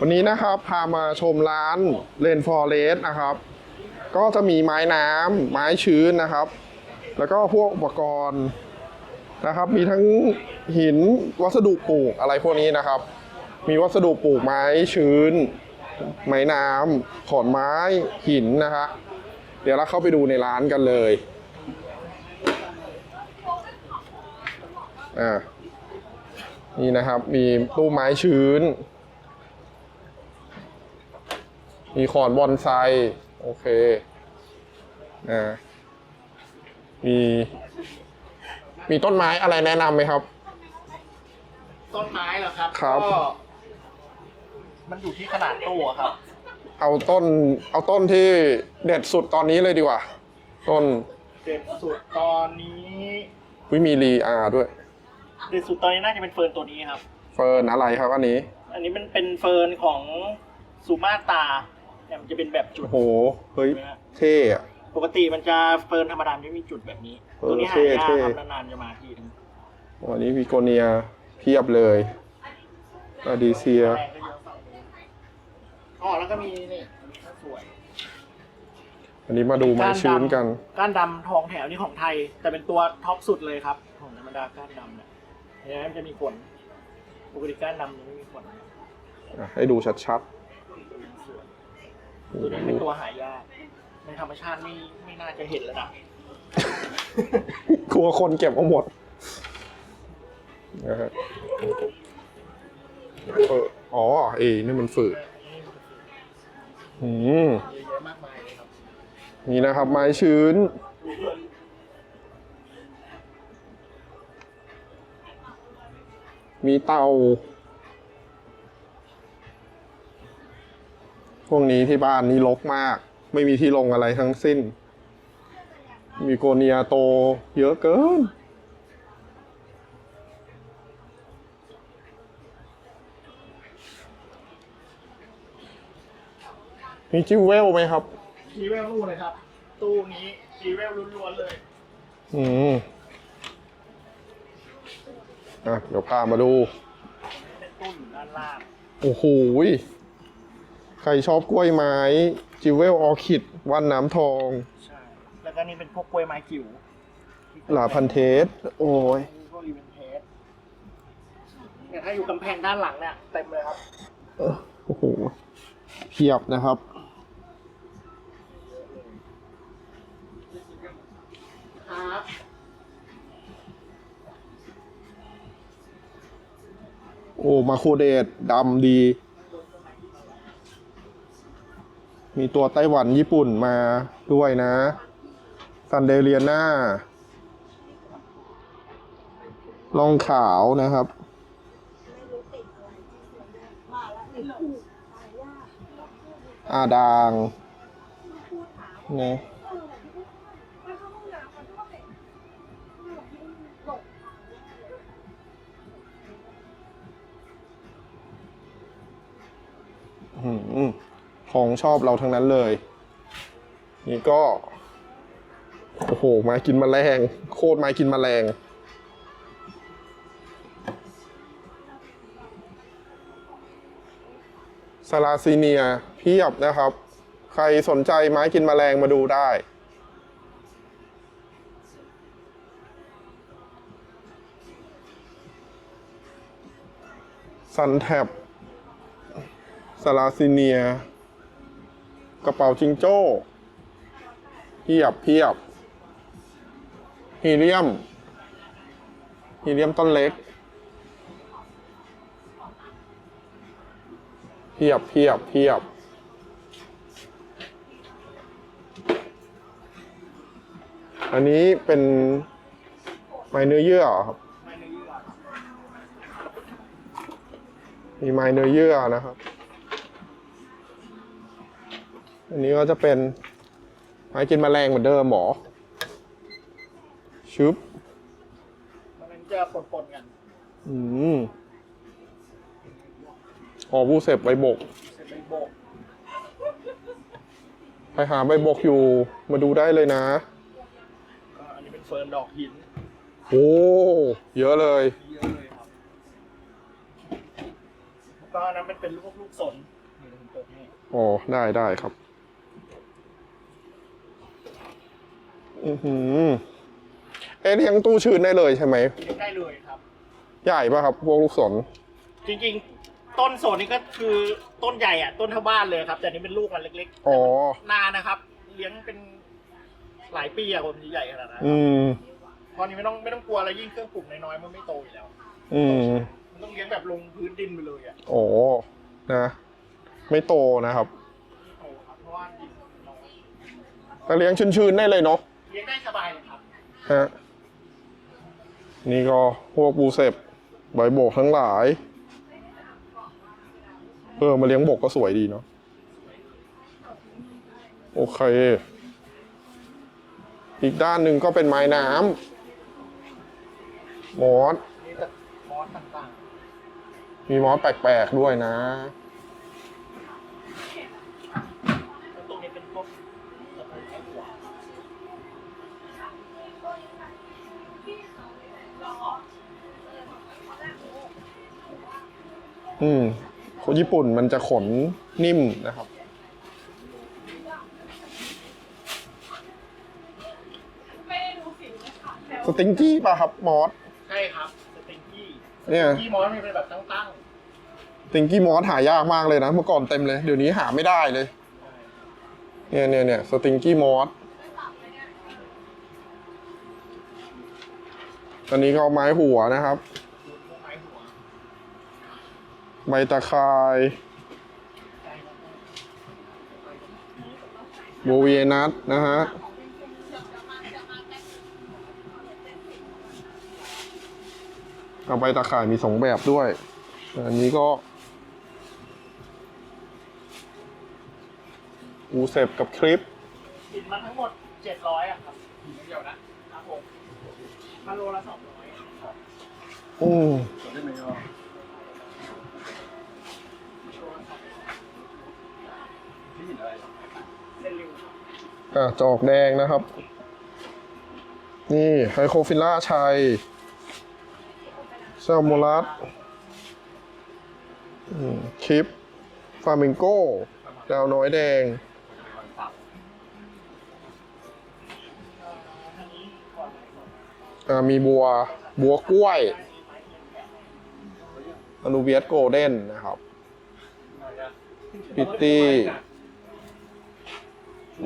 วันนี้นะครับพามาชมร้านเลนฟอร์เรสนะครับ ก็จะมีไม้น้ำไม้ชื้นนะครับ แล้วก็พวกอุปกรณ์นะครับ มีทั้งหินวัสดุปลูกอะไรพวกนี้นะครับ มีวัสดุปลูกไม้ชื้น ไม้น้ำขอนไม้หินนะฮะเดี๋ยวเราเข้าไปดูในร้านกันเลยอ่านี่นะครับ มีตู้ไม้ชื้น มีขอนบอนไซโอเคอ่ามี มีต้นไม้อะไรแนะนำไหมครับ ต้นไม้เหรอครับครับ ก็มันอยู่ที่ขนาดตู้อะครับ เอาต้น เอาต้นที่เด็ดสุดตอนนี้เลยดีกว่า ต้นเด็ดสุดตอนนี้วิมีรีอาด้วย เด็ดสุดตอนนี้น่าจะเป็นเฟิร์นตัวนี้ครับ เฟิร์นอะไรครับอันนี้ อันนี้มันเป็นเฟิร์นของซูมาตา เนี่ยมันจะเป็นแบบจุดโอ้โห เฮ้ย นะฮะเท่อะ ปกติมันจะเฟิร์นธรรมดามันจะมีจุดแบบนี้ เออตัวนี้หาเท่ยากเท่ ครับนานๆจะมาทีนึงวันนี้วิโกเนียเพียบเลยอาดีเซีย แรงก็เยอะฝั่งนี้อ๋อแล้วก็มีนี่อันนี้ก็สวย อันนี้มาดูไม้ชื้นกัน ก้านดำทองแถวนี่ของไทย แต่เป็นตัวท็อปสุดเลยครับ ของธรรมดาก้านดำเนี่ยเห็นไหมมันจะมีขนปกติก้านดำมันไม่มีขนอะให้ดูชัด ตัวนี้เป็นตัวหายาก ในธรรมชาติไม่ไม่น่าจะเห็นแล้วนะกลัวคนเก็บเอาหมดนะฮะเอออ๋อเอยนี่มันฝืดอืมเยอะแยะมากมายเลยครับนี่นะครับ ไม้ชื้น มีเตา พวกนี้ที่บ้านนี่รกมาก ไม่มีที่ลงอะไรทั้งสิ้น มีโกเนียโตเยอะเกิน มีจิวเวลไหมครับ จีเวลนู่นเลยครับ ตู้นี้จีเวลล้วนๆเลย อืม อะ เดี๋ยวพามาดู เป็นตู้อยู่ด้านล่าง โอ้โหย ใครชอบกล้วยไม้จิวเวลออคิดวันน้ำทอง ใช่ แล้วก็นี่เป็นพวกกล้วยไม้จิ๋วหลาพันเทส โอ้ยพวกรีเวนเทสเนี่ยถ้าอยู่กำแพงด้านหลังเนี่ยเต็มเลยครับโอ้โหเพียบนะครับ ครับโอ้มาโคเดตดำดี มีตัวไต้หวันญี่ปุ่นมาด้วยนะ ซันเดเรียนาลองขาวนะครับ อาดางนะ องชอบเราทั้งนั้นเลย นี่ก็ โอ้โหไม้กินแมลง โคตรไม้กินแมลง ซาลาซีเนียเพียบนะครับ ใครสนใจไม้กินแมลงมาดูได้ซันแท็บซาลาซีเนีย กระเป๋าจิงโจ้เพียบเพียบฮีเลียมฮีเลียมต้นเล็ก เพียบเพียบเพียบอันนี้เป็นไม้เนื้อเยื่อเหรอครับ มีไม้เนื้อเยื่อนะครับ อันนี้ก็จะเป็นไม้กินแมลงเหมือนเดิมหมอชึบมันจะปนๆกัน อืมอ๋อผู้เสพใบบก เสร็จไปโบกไปหาใบบกอยู่มาดูได้เลยนะ ก็อันนี้เป็นเฟิร์นดอกหินโอ้เยอะเลย เยอะเลยครับแล้วก็อันนั้นมันเป็นลูกลูกสนเดี๋ยวผมเปิดให้ อ๋อได้ได้ครับ อือหือเอ๊ะเลี้ยงตู้ชื้นได้เลยใช่ไหมเลี้ยงได้เลยครับ ใหญ่ป่ะครับ พวกลูกสนจริงๆ ต้นสนนี่ก็คือต้นใหญ่อะต้นเท่าบ้านเลยครับ แต่นี่เป็นลูกมันเล็กๆอ๋อ นานนะครับ เลี้ยงเป็นหลายปีอะผมนจะใหญ่ขนาดนั้นอืม ตอนนี้ไม่ต้องไม่ต้องกลัวอะไรยิ่งเครื่องปลูกน้อยๆมันไม่โตอยู่แล้ว อืม มันต้องเลี้ยงแบบลงพื้นดินไปเลยอะโอ้ นะ ไม่โตนะครับ ไม่โตครับเพราะว่าดินมันน้อยแต่เลี้ยงชื้นๆได้เลยเนาะ เลี้ยงได้สบายเลยครับฮะนี่ก็พวกบูเซบใบโบกทั้งหลาย เออมาเลี้ยงบกก็สวยดีเนาะโอเค อีกด้านหนึ่งก็เป็นไม้น้ำมอสนี่แต่มอสต่างมีมอสแปลกๆด้วยนะ ๆแล้วตรงนี้เป็นพวกตะไคร้ไม้หัว อืมคนญี่ปุ่นมันจะขนนิ่มนะครับ สติงกี้ป่ะครับมอส ใช่ครับ สติงกี้เนี่ย สติงกี้มอสมันเป็นแบบตั้งสติงกี้มอสหายากมากเลยนะ เมื่อก่อนเต็มเลย เดี๋ยวนี้หาไม่ได้เลยๆเนี่ยเนี่ยเนี่ยสติงกี้มอสอันนี้ก็ไม้หัวนะครับพวกไม้หัว ใบตะไคร้ใช่ครับโบเวียนัสนะฮะเอาใบตะข่ายมีสองแบบด้วย อันนี้ก็อูเซบกับคลิปกินมาทั้งหมดเจ็ดร้อยอะครับเดียวนะครับผมมาโลละสองร้อยอืมได้ไหมอะเส้นริวครับ อะจอกแดงนะครับ นี่ไฮโคฟิล่าชัยเซลโมลัสคลิปฟามิงโก้ดาวน้อยแดง มีบัว บัวกล้วยอนูเบียสโกลเด้นนะครับ พิตตี้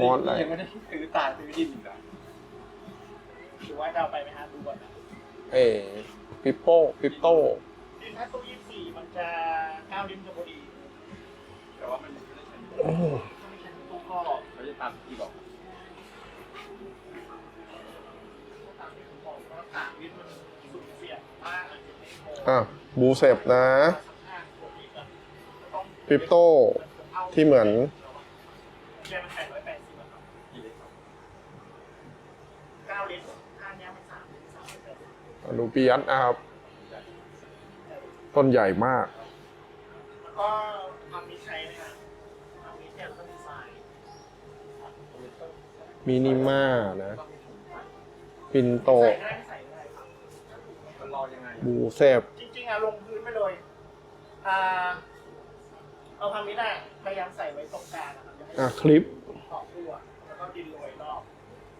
มอสอะไรยังไม่ได้ซื้อตาซื้อดินอีกเหรอหรือว่าจะเอาไปไหมฮะดูก่อนนะเอ้ปิปโป้ปิปโต้ดินถ้าตู้ยี่สิบสี่มันจะเก้าลิ้นจะพอดี แต่ว่ามันไม่ได้ใช้ถ้าไม่ใช่ตู้ก็เขาจะตามที่บอกตามที่ผมบอกว่าต่างลิ้นมันสุดเสียดมากอาจจะไม่พออะบูเซบนะข้างตัวนี้ก็ต้องปิปโต้ที่เหมือน เรียนมันแปดร้อยแปดสิบอะครับ กี่เล็กครับ เก้าลิ้นข้างเนี้ยมันสามลิ้นสามร้อยแปดสิบ อนูเบียสนะครับ ต้นใหญ่มากแล้วก็ทำมิใช้นะครับทำมิแทนต้นดีไซน์มินิมานะปินโต ใส่ได้ไม่ใส่ได้ครับมันรอยังไง บูเซบจริงๆอะลงพื้นไปเลยอ่าเอาทำมิได้พยายามใส่ไว้ตรงกลางนะครับอย่าให้อะคลิปขอบตัวแล้วก็ดินโรยรอบ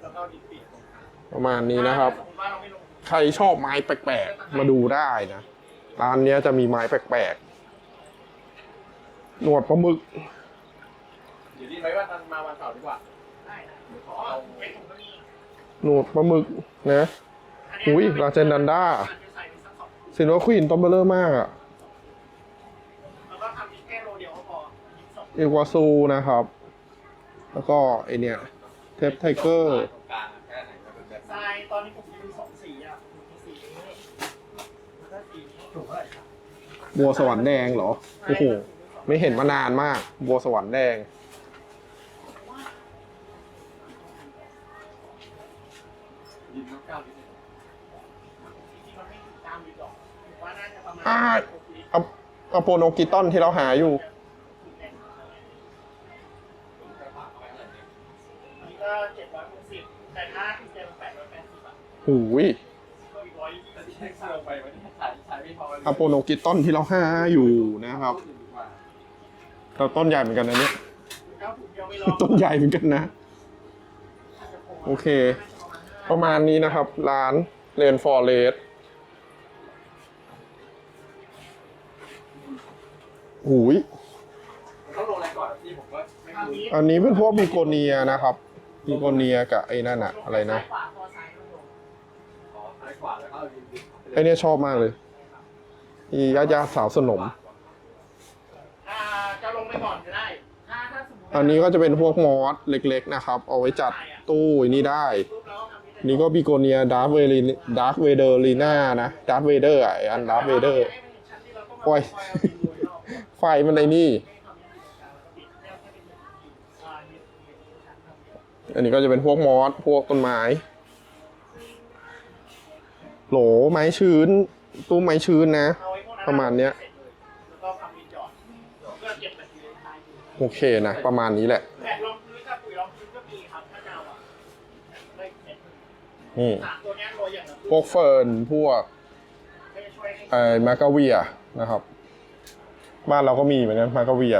แล้วก็ดินปิดตรงกลางประมาณนี้นะครับ ถ้าสมมติว่าเราไม่ลง ใครชอบไม้แปลกๆ มาดูได้นะ ร้านเนี้ยจะมีไม้แปลกๆ หนวดปลาหมึกเดี๋ยวนี้ไว้ว่าทันมาวันเสาร์ดีกว่าได้นะเพราะว่าไอ้ถุงก็มีหนวดปลาหมึกนะอันอุ้ยเนี้ลาเจนดันด้าอาจจะใส่ไปสักสองถุงซินว่าควีนตอมเบลเลอร์มากอะแล้วก็ทำแค่โลเดียวก็พออีกสองเอวาซูนะครับ แล้วก็ไอเนี่ย เทปไทเกอร์ บบัวสวรรค์แดงเหรอ โอ้โห ไม่เห็นมานานมาก บัวสวรรค์แดงดินน้ำก้าวนิดนึงจริงๆมันไม่ถึงตามดีหรอกผมว่าน่าจะประมาณอ่าหกลิตรอะอะโปโนกิตอนที่เราหาอยู่นี่ก็เจ็ดร้อยหกสิบแต่ถ้าที่เต็มแปดร้อยแปดสิบอะ หูย ก็อีกร้ อยยี่แต่สิบที่ให้เสื้อไปวันนี้ใช้ใช้ไม่พออะโปโนกิตอนที่เราหาอยู่นะครับวแต่ต้นใหญ่เหมือนกันนะเนี่ยแล้วถุงเดียวไม่รอต้นใหญ่เหมือนกันนะ โอเค ประมาณนี้นะครับ ร้านเลนฟอร์เรสหูยต้องลงอะไรก่อนที่ผมก็ไม่อันรู้นี้อันนี้เป็นพวกบีโกเนียนะครับบีโกเนียกับไอ้นั่นอะอะไรนะซ้ายขวาพอซ้ายลงขอซ้ายขวาแล้วก็เอาดินดินไอ้เนี่ยชอบมากเลย อีญาติญาติสาวสนมอ่าจะลงไปก่อนก็ได้ถ้าถ้าสมมติอันนี้ก็จะเป็นพวกมอสเล็กๆนะครับ เอาไว้จัดตู้นี่ได้ ปุ๊บแล้วทำให้ได้นี่ก็บีโกเนียดาร์ v เวลินดาร์ v เวเดอร์ลีน่านะดาร์ v เวเดอร์ไออันดาร์ v เวเดอร์ โอ้ย ไฟมันในนี่ อันนี้ก็จะเป็นพวกมอส พวกต้นไม้ โหลไม้ชื้น ตู้ไม้ชื้นนะ ประมาณเนี้ยโอเคนะ ประมาณนี้แหละอืมพวกเฟิร์นพวกไอ้มากาเวียนะครับ บ้านเราก็มีเหมือนกันมากาเวีย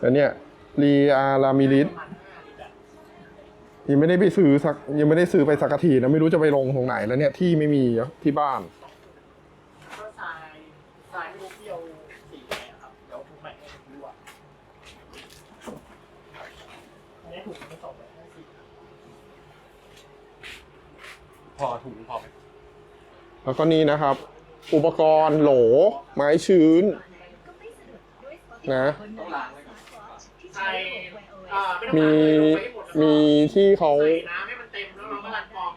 แล้วเนี่ยรีอารามิลิส ยังไม่ได้ไปซื้อสักยังไม่ได้ซื้อไปสักกะทีนะไม่รู้จะไปลงตรงไหนแล้วเนี่ยที่ไม่มีที่บ้านก็ทรายทรายไม่รู้เที่ยวสีไหนอะครับเดี๋ยวถุงใหม่ให้ดูอะอันนี้ถุงไม่สองร้อยห้าสิบพอถุงพอไหมแล้วก็นี่นะครับ อุปกรณ์โหล ไม้ชื้น นะ ต้องล้างไว้ก่อนใส่อ่าไต้อง มีล้างเลยลงไปให้หดแล้วก็มีที่เขาใส่น้ำให้มันเต็มแล้วเราก็รันฟอง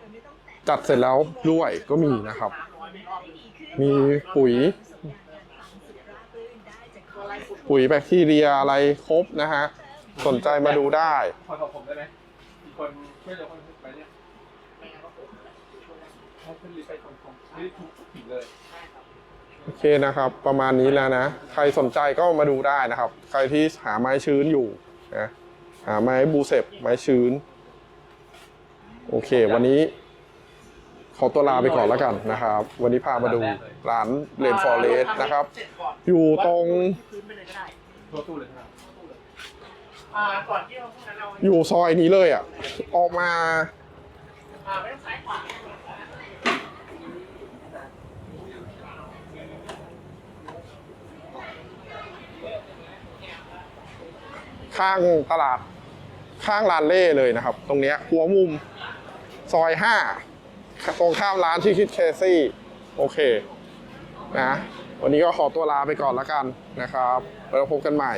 จัดเสร็จแล้วด้วยก็มีนะครับน้ำน้อยไม่รอบเลยมีปุ๋ยก็ไล่ฝุ่นปุ๋ยแบคทีเรียอะไรครบนะฮะ สนใจมาดูได้พอกับผมได้ไหมอีกคนช่วยเหลือคนไปเนี่ยไม่งั้นก็ฝุ่นเลยช่วยได้ให้ขึ้นลิฟต์ไปคนคนนี่ทุกถึงเลยได้ครับโอเคนะครับ ประมาณนี้แล้วนะ ใครสนใจก็มาดูได้นะครับ ใครที่หาไม้ชื้นอยู่นะ หาไม้บูเซปไม้ชื้น โอเค วันนี้ ขอตัวลาไปก่อนแล้วกันนะครับ วันนี้พามาดูร้านเลนฟอร์เรสนะครับเสร็จก่อนอยู่ตรง พื้นไปเลยก็ได้ทั่วตู้เลยใช่ไหมอ่าก่อนที่เราพวกนั้นเราอยู่ซอยนี้เลยอะ ออกมา อ่าไม่ต้องซ้ายขวาข้างตลาด ข้างร้านเล่เลยนะครับ ตรงเนี้ยหัวมุมซอยห้าตรงข้ามร้านที่คิดเคซี่โอเคนะวันนี้ก็ขอตัวลาไปก่อนแล้วกันนะครับแล้วพบกันใหม่